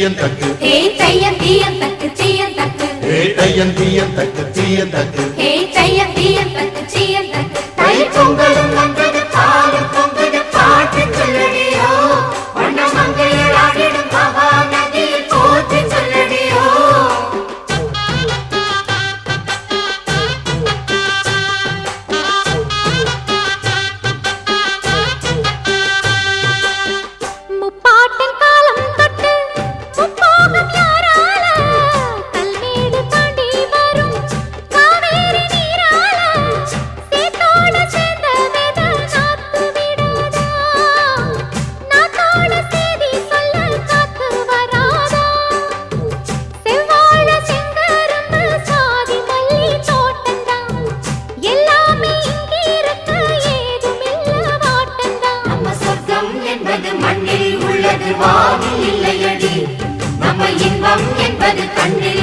தீயந்தக்கு ஹே தையன் தீயந்தக்கு தீயந்தக்கு ஹே தையன் தீயந்தக்கு தீயந்தக்கு ஹே தையன் தீயந்தக்கு என்பது மண்ணில் உள்ளது வாவி இல்லையடி. நம்ம இன்பம் என்பது கண்ணில்